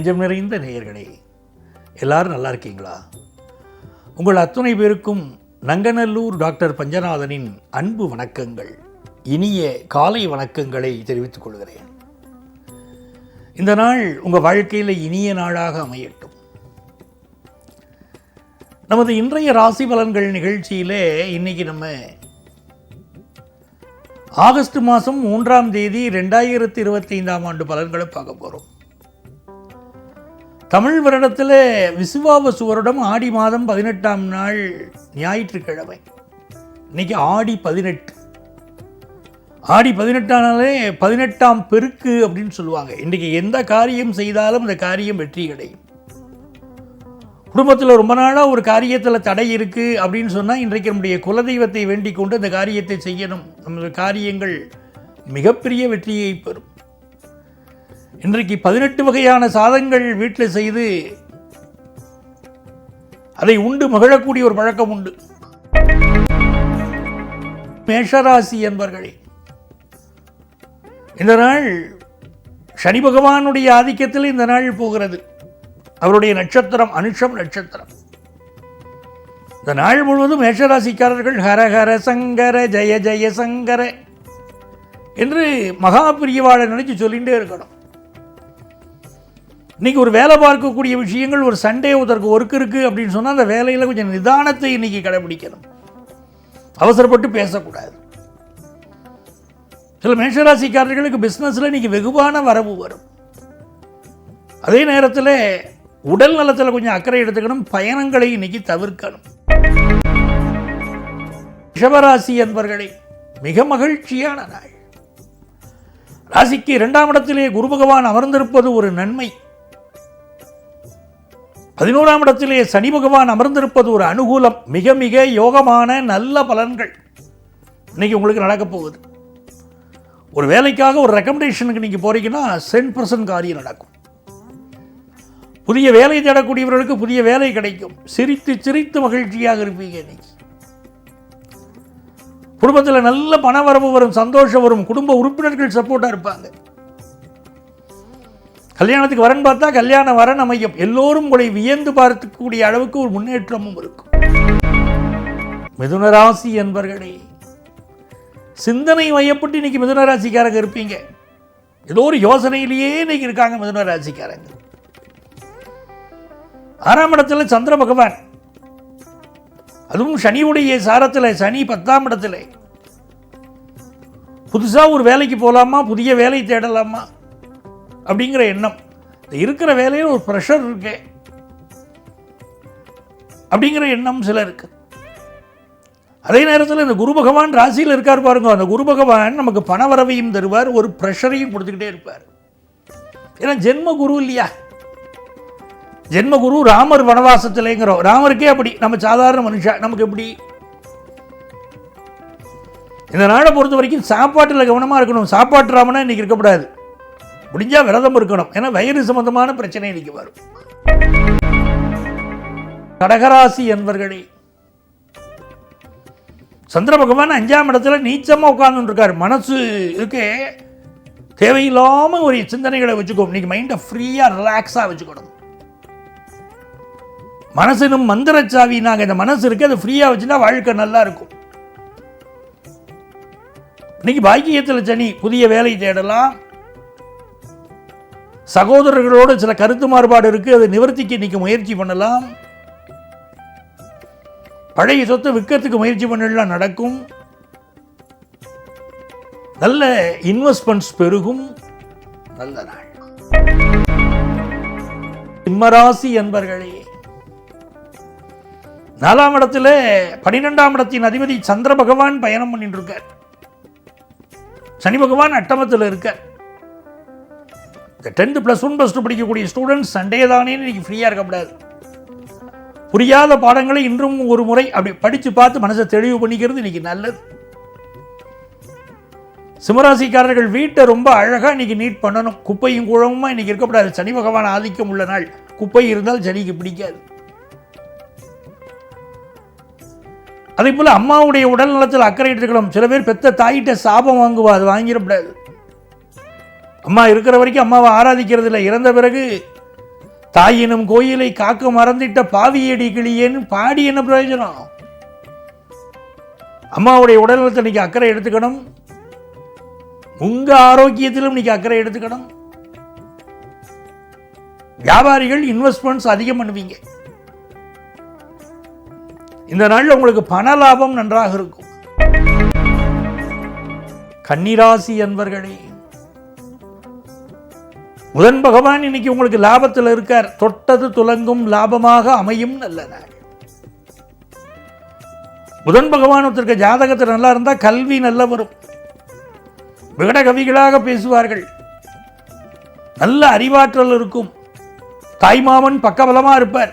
நெஞ்சம் நிறைந்த நேயர்களே எல்லாரும் நல்லா இருக்கீங்களா? உங்கள் அத்துணை பேருக்கும் நங்கநல்லூர் டாக்டர் பஞ்சநாதனின் அன்பு வணக்கங்கள் இனிய காலை வணக்கங்களை தெரிவித்துக் கொள்கிறேன். இந்த நாள் உங்கள் வாழ்க்கையில் இனிய நாளாக அமையட்டும். நமது இன்றைய ராசி பலன்கள் நிகழ்ச்சியிலே இன்னைக்கு நம்ம ஆகஸ்ட் மாதம் மூன்றாம் தேதி ரெண்டாயிரத்தி இருபத்தி ஐந்தாம் ஆண்டு பலன்களை பார்க்க போகிறோம் தமிழ் வருடத்தில் விசுவாவசு வருடம் ஆடி மாதம் பதினெட்டாம் நாள் ஞாயிற்றுக்கிழமை. இன்னைக்கு ஆடி பதினெட்டு. ஆடி பதினெட்டாம் நாளே பதினெட்டாம் பெருக்கு அப்படின்னு சொல்லுவாங்க. இன்றைக்கி எந்த காரியம் செய்தாலும் அந்த காரியம் வெற்றி கிடையும் குடும்பத்தில் ரொம்ப நாளாக ஒரு காரியத்தில் தடை இருக்குது அப்படின்னு சொன்னால் இன்றைக்கு நம்முடைய குலதெய்வத்தை வேண்டிக் கொண்டு அந்த காரியத்தை செய்யணும். நமது காரியங்கள் மிகப்பெரிய வெற்றியை பெறும். இன்றைக்கு பதினெட்டு வகையான சாதங்கள் வீட்டில் செய்து அதை உண்டு மகிழக்கூடிய ஒரு பழக்கம் உண்டு. மேஷராசி என்பர்களே இந்த நாள் சனி பகவானுடைய ஆதிக்கத்தில் இந்த நாள் போகிறது. அவருடைய நட்சத்திரம் அனுஷம் நட்சத்திரம். இந்த நாள் முழுவதும் மேஷராசிக்காரர்கள் ஹர ஹர சங்கர ஜெய ஜெய சங்கர என்று மகா பிரியவாளை நினைச்சு சொல்லிகிட்டே இருக்கணும். இன்னைக்கு ஒரு வேலை பார்க்கக்கூடிய விஷயங்கள் ஒரு சண்டே ஒருத்தருக்கு ஒர்க் இருக்குது அப்படின்னு சொன்னால் அந்த வேலையில் கொஞ்சம் நிதானத்தை இன்னைக்கு கடைபிடிக்கணும். அவசரப்பட்டு பேசக்கூடாது. சில மேஷராசிக்காரர்களுக்கு பிஸ்னஸில் இன்னைக்கு வெகுவான வரவு வரும். அதே நேரத்தில் உடல் நலத்தில் கொஞ்சம் அக்கறை எடுத்துக்கணும் பயணங்களை இன்னைக்கு தவிர்க்கணும். ரிஷபராசி என்பவர்களை மிக மகிழ்ச்சியான நாள். ராசிக்கு இரண்டாம் இடத்திலே குரு பகவான் அமர்ந்திருப்பது ஒரு நன்மை. பதினோராம் இடத்திலே சனி பகவான் அமர்ந்திருப்பது ஒரு அனுகூலம். மிக மிக யோகமான நல்ல பலன்கள். இன்னைக்கு உங்களுக்கு நடக்கப் போகுது. ஒரு வேலைக்காக ஒரு ரெக்கமெண்டேஷனுக்கு நீங்கள் போறீங்கன்னா சென்ட் பர்சன்ட் காரியம் நடக்கும். புதிய வேலை தேடக்கூடியவர்களுக்கு புதிய வேலை கிடைக்கும். சிரித்து சிரித்து மகிழ்ச்சியாக இருப்பீங்க இன்னைக்கு. குடும்பத்தில் நல்ல பணவரவு வரும் சந்தோஷம் வரும் குடும்ப உறுப்பினர்கள் சப்போர்ட்டாக இருப்பாங்க. கல்யாணத்துக்கு வரன் பார்த்தா கல்யாண வரன் அமையும் எல்லோரும் உங்களை வியந்து பார்க்கக்கூடிய அளவுக்கு ஒரு முன்னேற்றமும் இருக்கும். மிதுனராசி என்பர்களே சிந்தனை மையப்பட்டு இன்னைக்கு மிதுனராசிக்காரங்க இருப்பீங்க. ஏதோ ஒரு யோசனையிலேயே இன்னைக்கு இருக்காங்க மிதுனராசிக்காரங்க ஆறாம் இடத்துல சந்திர பகவான். அதுவும் சனியுடைய சாரத்தில் சனி பத்தாம் இடத்துல. புதுசாக ஒரு வேலைக்கு போகலாமா புதிய வேலை தேடலாமா? அப்படிங்கிற எண்ணம். இருக்கிற வேலையில் ஒரு ப்ரெஷர் இருக்கு. அப்படிங்கிற எண்ணம் சிலருக்கு அதே நேரத்தில் இந்த குரு பகவான் ராசியில் இருக்கார் பாருங்க. அந்த குரு பகவான் நமக்கு பணவரவையும் தருவார் ஒரு ப்ரெஷரையும் கொடுத்துக்கிட்டே இருப்பார். ஏன்னா ஜென்ம குரு இல்லையா? ஜென்ம குரு ராமர் வனவாசத்திலேங்கிறோம் ராமருக்கே அப்படி. நம்ம சாதாரண மனுஷா நமக்கு எப்படி? இந்த நாளை பொறுத்த வரைக்கும் சாப்பாட்டில் கவனமாக இருக்கணும். சாப்பாட்டு ராமனா இன்னைக்கு இருக்கக்கூடாது. முடிஞ்சால் விரதம் இருக்கணும். ஏன்னா வயிறு சம்பந்தமான பிரச்சனை இன்னைக்கு வரும். கடகராசி என்பர்களே சந்திர பகவான் அஞ்சாம் இடத்துல நீச்சமாக உட்காந்துருக்காரு மனசு இருக்கே தேவையில்லாமல் ஒரு சிந்தனைகளை வச்சுக்கோ. இன்னைக்கு மைண்டை ஃப்ரீயாக ரிலாக்ஸாக வச்சுக்கணும். மனசினும் மந்திரச்சாவி நாங்கள் இந்த மனசு இருக்கு. அதை ஃப்ரீயாக வச்சுன்னா வாழ்க்கை நல்லா இருக்கும். இன்னைக்கு பாக்கியத்தில் சனி புதிய வேலை தேடலாம். சகோதரர்களோடு சில கருத்து மாறுபாடு இருக்கு. அதை நிவர்த்திக்கு இன்னைக்கு முயற்சி பண்ணலாம். பழைய சொத்தை விற்கிறதுக்கு முயற்சி பண்ணலாம் நடக்கும். நல்ல இன்வெஸ்ட்மெண்ட்ஸ் பெருகும். நல்ல நாள். சிம்மராசி என்பர்களே நாலாம் இடத்துல பனிரெண்டாம் இடத்தின் அதிபதி சந்திர பகவான் பயணம் பண்ணிட்டு இருக்கார். சனி பகவான் அட்டமத்தில் இருக்கார். இந்த tenth plus one plus two படிக்கக்கூடிய ஸ்டூடெண்ட்ஸ் சண்டே தானே இன்னைக்கு ஃப்ரீயாக இருக்கக்கூடாது புரியாத பாடங்களை இன்றும் ஒரு முறை அப்படி படித்து பார்த்து மனசை தெளிவு பண்ணிக்கிறது இன்னைக்கு நல்லது. சிம்மராசிக்காரர்கள் வீட்டை ரொம்ப அழகாக இன்றைக்கி நீட் பண்ணணும். குப்பையும் குழம்புமா இன்றைக்கி இருக்கக்கூடாது. சனி பகவான் ஆதிக்கம் உள்ள நாள். குப்பை இருந்தால் சனிக்கு பிடிக்காது. அதே போல் அம்மாவுடைய உடல் நலத்தில் அக்கறை சில பேர் பெத்த தாயிட்ட சாபம் வாங்குவா அது வாங்கிடக்கூடாது. அம்மா இருக்கிற வரைக்கும் அம்மாவை ஆராதிக்கிறது இல்லை இறந்த பிறகு தாயினும் கோயிலை காக்க மறந்திட்ட பாவியடி கிளியேன்னு பாடி என்ன பிரயோஜனம்? அம்மாவுடைய உடல்நலத்தை இன்னைக்கு அக்கறை எடுத்துக்கணும். உங்கள் ஆரோக்கியத்திலும் இன்னைக்கு அக்கறை எடுத்துக்கணும். வியாபாரிகள் இன்வெஸ்ட்மெண்ட்ஸ் அதிகம் பண்ணுவீங்க. இந்த நாளில் உங்களுக்கு பண லாபம் நன்றாக இருக்கும். கன்னிராசி என்பர்களே புதன் பகவான் இன்னைக்கு உங்களுக்கு லாபத்தில் இருக்கார். தொட்டது துலங்கும் லாபமாக அமையும் நல்ல நாள் புதன் பகவான் ஒருத்தருக்கு ஜாதகத்தில் நல்லா இருந்தால் கல்வி நல்லா வரும் விகட கவிகளாக பேசுவார்கள். நல்ல அறிவாற்றல் இருக்கும். தாய்மாமன் பக்கபலமாக இருப்பார்.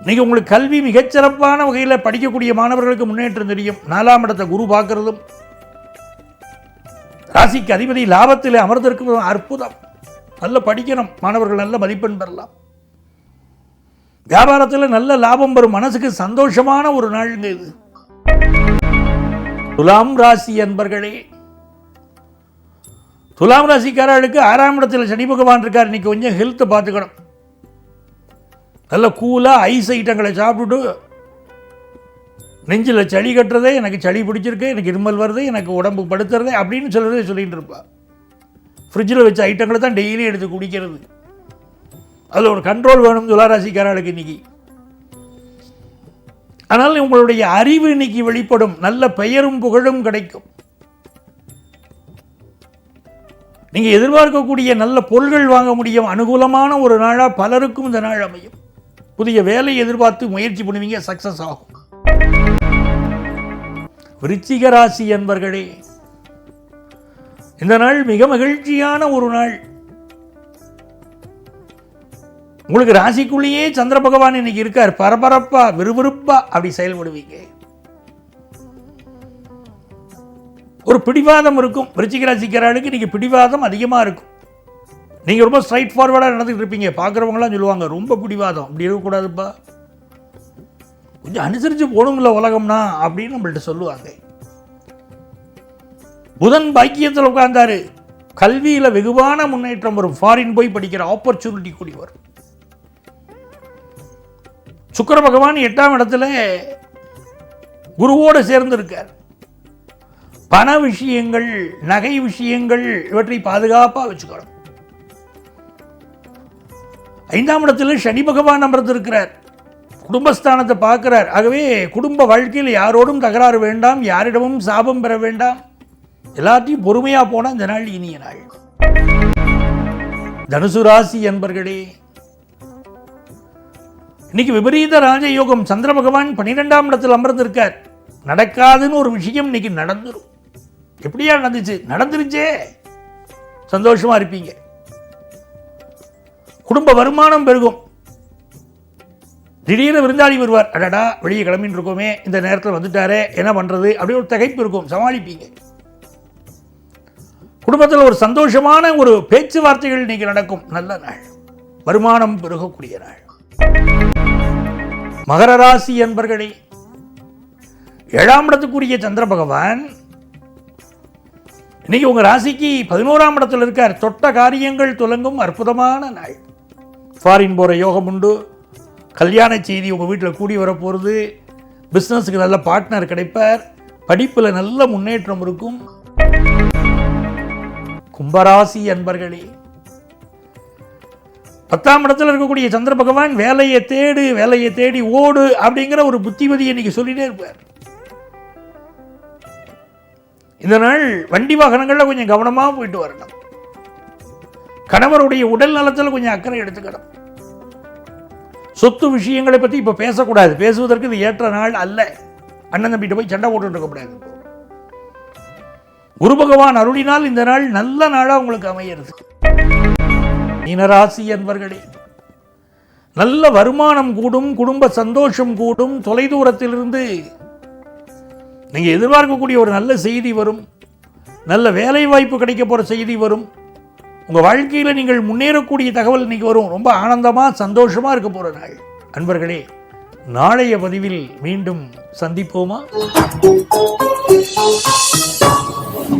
இன்னைக்கு உங்களுக்கு கல்வி மிகச்சிறப்பான வகையில் படிக்கக்கூடிய மாணவர்களுக்கு முன்னேற்றம் தெரியும். நாலாம் இடத்தை குரு பார்க்கறதும் ராசிக்கு அதிபதி லாபத்தில் அமர்ந்திருக்கும் அற்புதம். நல்ல படிக்கணும் மாணவர்கள் நல்ல மதிப்பெண் பெறலாம். வியாபாரத்தில் நல்ல லாபம் வரும் மனசுக்கு சந்தோஷமான ஒரு நாளுங்க இது. துலாம் ராசி என்பர்களே துலாம் ராசிக்காரர்களுக்கு ஆறாம் இடத்துல சனி பகவான் இருக்கார் இன்னைக்கு கொஞ்சம் ஹெல்த்தை பார்த்துக்கணும். நல்ல கூலாக ஐஸ் ஐட்டங்களை சாப்பிட்டுட்டு நெஞ்சில் சளி கட்டுறதே எனக்கு சளி பிடிச்சிருக்கு எனக்கு இருமல் வருது எனக்கு உடம்பு படுத்துறதே அப்படின்னு சொல்கிறதே சொல்லிகிட்டு இருப்பா ஃப்ரிட்ஜில் வச்ச ஐட்டங்களை தான் டெய்லி எடுத்து குடிக்கிறது. அதில் ஒரு கண்ட்ரோல் வேணும் துளாராசிக்காரர்களுக்கு இன்னைக்கு. ஆனால் உங்களுடைய அறிவு இன்னைக்கு வெளிப்படும். நல்ல பெயரும் புகழும் கிடைக்கும். நீங்கள் எதிர்பார்க்கக்கூடிய நல்ல பொருள்கள் வாங்க முடியும். அனுகூலமான ஒரு நாளாக பலருக்கும் இந்த நாள் அமையும். புதிய வேலை எதிர்பார்த்து முயற்சி பண்ணுவீங்க சக்ஸஸ் ஆகும். விருச்சிக ராசி என்பர்களே இந்த நாள் மிக மகிழ்ச்சியான ஒரு நாள். உங்களுக்கு ராசிக்குள்ளேயே சந்திர பகவான் இன்னைக்கு இருக்கார். பரபரப்பா விறுவிறுப்பா அப்படி செயல்படுவீங்க. ஒரு பிடிவாதம் இருக்கும். விருச்சிக ராசிக்காரர்களுக்கு இன்றைக்கி பிடிவாதம் அதிகமாக இருக்கும். நீங்கள் ரொம்ப ஸ்ட்ரைட் ஃபார்வர்டாக நடந்துகிட்டு இருப்பீங்க. பார்க்குறவங்களாம் சொல்லுவாங்க ரொம்ப பிடிவாதம். அப்படி இருக்கக்கூடாதுப்பா. கொஞ்சம் அனுசரித்து போகணும்ல உலகம்னா அப்படின்னு நம்மள்ட்ட சொல்லுவாங்க. புதன் பாக்கியத்தில் உட்கார்ந்தாரு. கல்வியில் வெகுவான முன்னேற்றம் வரும். ஃபாரின் போய் படிக்கிற ஆப்பர்ச்சுனிட்டி கூடி வரும். சுக்கர பகவான் எட்டாம் இடத்துல குருவோடு சேர்ந்து இருக்கார் பண விஷயங்கள் நகை விஷயங்கள் இவற்றை பாதுகாப்பாக வச்சுக்கணும். ஐந்தாம் இடத்துல சனி பகவான் அமர்ந்திருக்கிறார். குடும்பஸ்தானத்தை பார்க்கிறார். ஆகவே குடும்ப வாழ்க்கையில் யாரோடும் தகராறு வேண்டாம். யாரிடமும் சாபம் பெற வேண்டாம். எல்லாத்தையும் பொறுமையாக போனால் இந்த நாள் இனிய நாள். தனுசு ராசி என்பர்களே இன்னைக்கு விபரீத ராஜயோகம் சந்திர பகவான் பன்னிரெண்டாம் இடத்தில் அமர்ந்திருக்கார். நடக்காதுன்னு ஒரு விஷயம் இன்னைக்கு நடந்துடும் எப்படியா நடந்துச்சு? நடந்துருச்சே. சந்தோஷமா இருப்பீங்க. குடும்ப வருமானம் பெருகும். திடீர்னு விருந்தாளி வருவார். அடடா வெளியே கிளம்பின்னு இருக்கோமே இந்த நேரத்தில் வந்துட்டாரே என்ன பண்ணுறது அப்படி ஒரு தகைப்பு இருக்கும். சமாளிப்பீங்க. குடும்பத்தில் ஒரு சந்தோஷமான ஒரு பேச்சுவார்த்தைகள் இன்னைக்கு நடக்கும். நல்ல நாள். வருமானம் பெருகக்கூடிய நாள். மகர ராசி என்பர்களே ஏழாம் இடத்துக்குரிய சந்திர பகவான் இன்னைக்கு உங்க ராசிக்கு பதினோராம் இடத்தில் இருக்கார். தொட்ட காரியங்கள் துலங்கும் அற்புதமான நாள். ஃபாரின் போகிற யோகம் உண்டு. கல்யாண செய்தி உங்கள் வீட்டில் கூடி வர பிஸ்னஸுக்கு நல்ல பார்ட்னர் கிடைப்பார். படிப்பில் நல்ல முன்னேற்றம் இருக்கும். கும்பராசி அன்பர்களே பத்தாம் இடத்துல இருக்கக்கூடிய சந்திர பகவான் வேலையை தேடு வேலையை தேடி ஓடு அப்படிங்கிற ஒரு புத்திமதியை இன்னைக்கு சொல்லிட்டே இருப்பார். இந்த நாள் வண்டி வாகனங்களில் கொஞ்சம் கவனமாக போயிட்டு வரணும். கணவருடைய உடல் நலத்தில் கொஞ்சம் அக்கறை எடுத்துக்கணும். சொத்து விஷயங்களை பற்றி இப்போ பேசக்கூடாது. பேசுவதற்கு இது ஏற்ற நாள் அல்ல. அண்ணன் தம்பிட்டு போய் சண்டை போட்டு இருக்கக்கூடாது குரு பகவான் அருளினால் இந்த நாள் நல்ல நாளாக உங்களுக்கு அமையிறது. மீனராசி என்பர்களே நல்ல வருமானம் கூடும் குடும்ப சந்தோஷம் கூடும் தொலைதூரத்திலிருந்து நீங்கள் எதிர்பார்க்கக்கூடிய ஒரு நல்ல செய்தி வரும் நல்ல வேலை வாய்ப்பு கிடைக்க போகிற செய்தி வரும். உங்கள் வாழ்க்கையில் நீங்கள் முன்னேறக்கூடிய தகவல் இன்னைக்கு வரும். ரொம்ப ஆனந்தமாக சந்தோஷமாக இருக்க போகிற நாள். அன்பர்களே நாளைய பதிவில் மீண்டும் சந்திப்போமா?